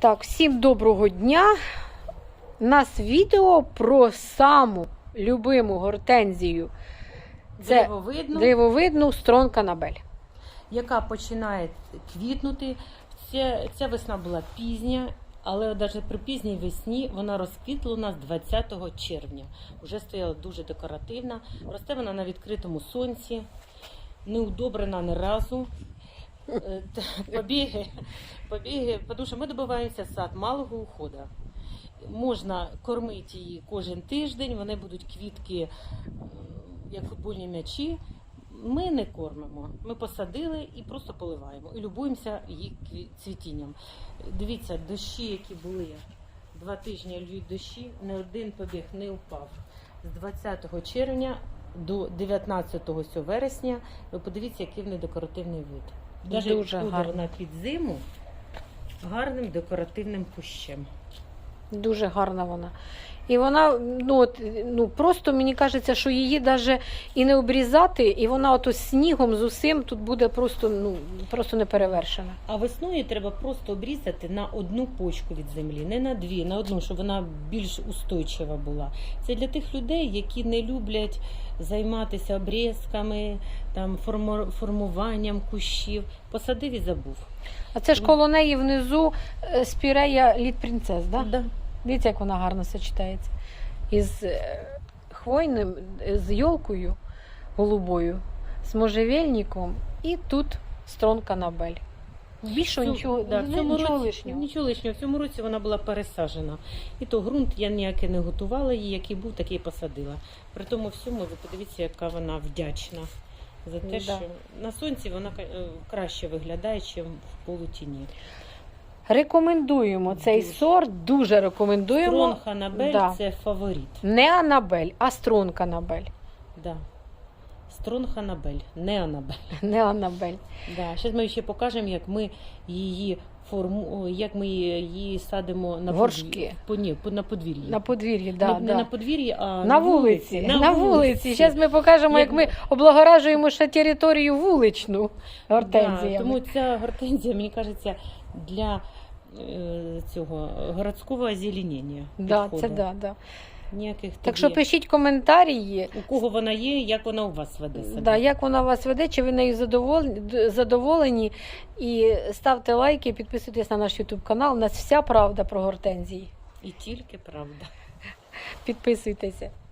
Так, всім доброго дня. У нас відео про саму любиму гортензію. Це дивовидну строн канабель. яка починає квітнути. Ця, ця весна була пізня, але навіть при пізній весні вона розквітла у нас 20 червня. Уже стояла дуже декоративна. Росте вона на відкритому сонці, не удобрена ні разу. Побіги, побіги, тому що ми добиваємося сад малого уходу. Можна кормити її кожен тиждень, вони будуть квітки, е, як футбольні м'ячі. Ми не кормимо. Ми посадили і просто поливаємо. І любуємося її цвітінням. Дивіться, дощі, які були два тижні льють дощі, не один побіг не впав. З 20 червня до 19 сьо вересня. Ви подивіться, який в неї декоративний вид. Даже Дуже гарна під зиму гарним декоративним кущем. Дуже гарна вона. І вона, ну, от, ну просто мені кажеться, що її навіть і не обрізати, і вона ото снігом з усім тут буде просто, ну, просто не перевершена. А весною треба просто обрізати на одну почку від землі, не на дві, на одну, щоб вона більш устойчива була. Це для тих людей, які не люблять займатися обрізками, там форму- формуванням кущів. Посадив і забув. А це ж коло неї внизу е, спірея лід принцес, да? Да. Дивіться, як вона гарно сочетається. Із е, хвойним, з йолкою голубою, з можжевельником і тут строн канабель. Більше нічого, да, в цьому нічого році, лишнього. Нічого лишнього. В цьому році вона була пересаджена. І то ґрунт я ніякий не готувала її, який був, такий і посадила. При тому всьому ви подивіться, яка вона вдячна за те, Да. що на сонці вона е, краще виглядає, ніж в полутіні. Рекомендуємо цей Дуже. сорт, дуже рекомендуємо. Строн Ханабель Да. це фаворит. Не Анабель, а строн канабель. Да. Строн Ханабель, не Анабель. Не Анабель. Да. Зараз ми ще покажемо, як ми її форму, як ми її садимо на Горшки. подвір'ї. По, ні, на подвір'ї. На подвір'ї, да, не, да. не на подвір'ї, а На вулиці, на, На вулиці. Зараз ми покажемо, як, Як ми облагоражуємо ще територію вуличну гортензіями. Да, тому ця гортензія, мені кажеться, для е, цього городського озеленення. да, це да, да. Ніяких Так тоді- що пишіть коментарі, у кого вона є, як вона у вас веде себе. да, як вона вас веде, чи ви нею задоволені, задоволені. І ставте лайки, підписуйтесь на наш YouTube канал. У нас вся правда про гортензії. І тільки правда. Підписуйтеся.